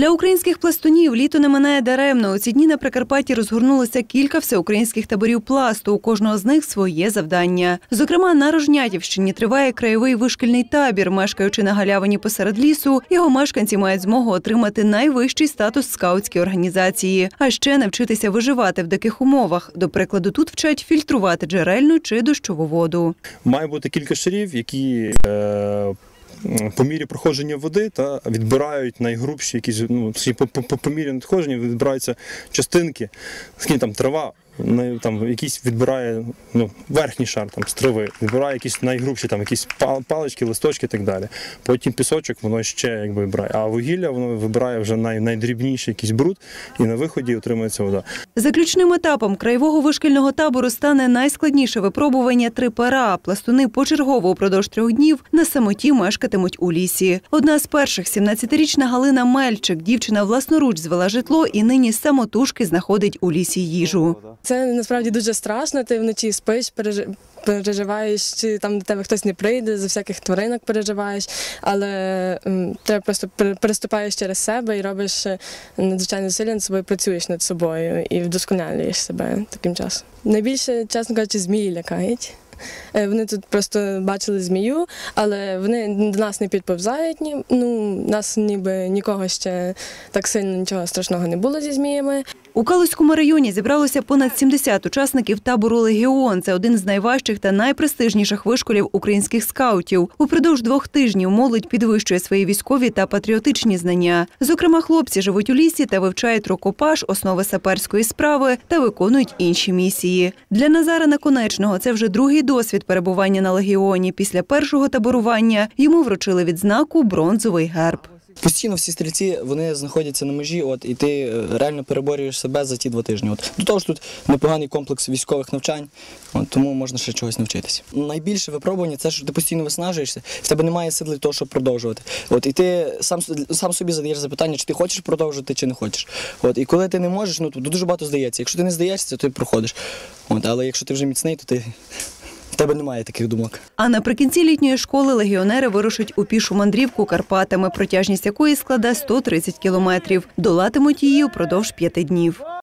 Для українських пластунів літо не минає даремно. У ці дні на Прикарпатті розгорнулося кілька всеукраїнських таборів пласту. У кожного з них своє завдання. Зокрема, на Рожнятівщині триває краєвий вишкільний табір. Мешкаючи на галявині посеред лісу, його мешканці мають змогу отримати найвищий статус скаутській організації, а ще навчитися виживати в диких умовах. До прикладу, тут вчать фільтрувати джерельну чи дощову воду. Має бути кілька шарів, які е, по мірі проходження води та відбирають найгрубші якісь ну, по, по, по, по мірі надходження відбираються частинки, там трава. Най- Там якийсь відбирає ну, верхній шар там, з трави, відбирає якісь найгрубші, там якісь пал- палички, листочки і так далі. Потім пісочок воно ще якби вибирає. А вугілля воно вибирає вже най, найдрібніший якийсь бруд, і на виході отримується вода. Заключним етапом краєвого вишкільного табору стане найскладніше випробування три пера. Пластуни почергово упродовж трьох днів на самоті мешкатимуть у лісі. Одна з перших 17-річна Галина Мельчик. Дівчина власноруч звела житло і нині самотужки знаходить у лісі їжу. Це насправді дуже страшно. Ти вночі спиш, переживаєш, чи там до тебе хтось не прийде, за всяких тваринок переживаєш, але ти просто переступаєш через себе і робиш е, надзвичайно зусилля над собою, працюєш над собою і вдосконалюєш себе таким часом. Найбільше, чесно кажучи, змії лякають. Е, Вони тут просто бачили змію, але вони до нас не підповзають. ні- Ну, нас ніби нікого ще так сильно нічого страшного не було зі зміями. У Калузькому районі зібралося понад 70 учасників табору Легіон. Це один з найважчих та найпрестижніших вишколів українських скаутів. Упродовж двох тижнів молодь підвищує свої військові та патріотичні знання. Зокрема, хлопці живуть у лісі та вивчають рукопаш, основи саперської справи та виконують інші місії. Для Назара Наконечного це вже другий досвід перебування на легіоні. Після першого таборування йому вручили відзнаку бронзовий герб. Постійно всі стрільці вони знаходяться на межі, от і ти е, реально переборюєш себе за ті два тижні. От до того ж тут непоганий комплекс військових навчань, от, тому можна ще чогось навчитися. Найбільше випробування це що ти постійно виснажуєшся, в тебе немає сил для того, щоб продовжувати. От і ти сам сам собі задаєш запитання, чи ти хочеш продовжувати, чи не хочеш. От і коли ти не можеш, ну то дуже багато здається. Якщо ти не здаєшся, то ти проходиш. От, але якщо ти вже міцний, то ти тебе немає таких думок. А наприкінці літньої школи легіонери вирушать у пішу мандрівку Карпатами, протяжність якої складе 130 кілометрів. Долатимуть її упродовж п'яти днів.